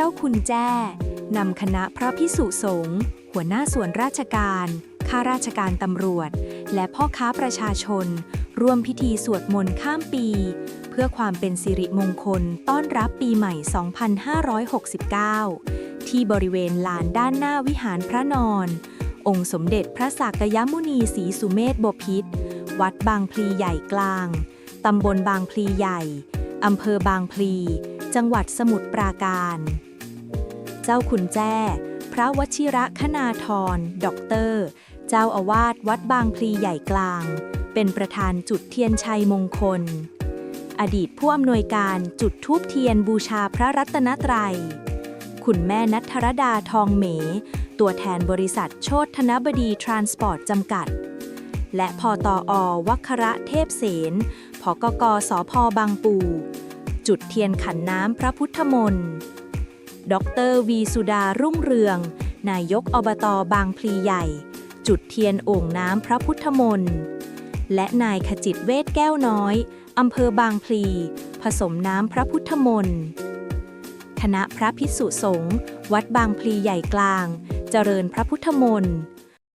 เจ้าคุณแจ้นำคณะพระพิสุสงฆ์หัวหน้าส่วนราชการ ข้าราชการตำรวจ และพ่อค้าประชาชน ร่วมพิธีสวดมนต์ข้ามปี เพื่อความเป็นสิริมงคลต้อนรับปีใหม่ 2569 ที่บริเวณลานด้านหน้าวิหารพระนอน องค์สมเด็จพระสักยมุนีศรีสุเมธบพิตรวัดบางพลีใหญ่กลาง ตำบลบางพลีใหญ่ อำเภอบางพลี จังหวัดสมุทรปราการ เจ้าคุณแจ้ พระวชิระคณาธรด็อกเตอร์ เจ้าอาวาสวัดบางพลีใหญ่กลาง เป็นประธานจุดเทียนชัยมงคล อดีตผู้อำนวยการจุดทูบเทียนบูชาพระรัตนตรัย คุณแม่นัทรดาทองเหม ตัวแทนบริษัทโชตธนบดีทรานสปอร์ตจำกัด และพอตออวัคระเทพเสนผกกสพบางปู จุดเทียนขันน้ำพระพุทธมนต์ ดรวีสุดารุ่งเรือง นายกอบตบางพลีใหญ่ จุดเทียนโอ่งน้ำพระพุทธมนต์และนายขจิตเวทแก้วน้อยอำเภอบางพลี ผสมน้ำพระพุทธมนต์คณะพระพิสุสงฆ์วัดบางพลีใหญ่กลาง เจริญพระพุทธมนต์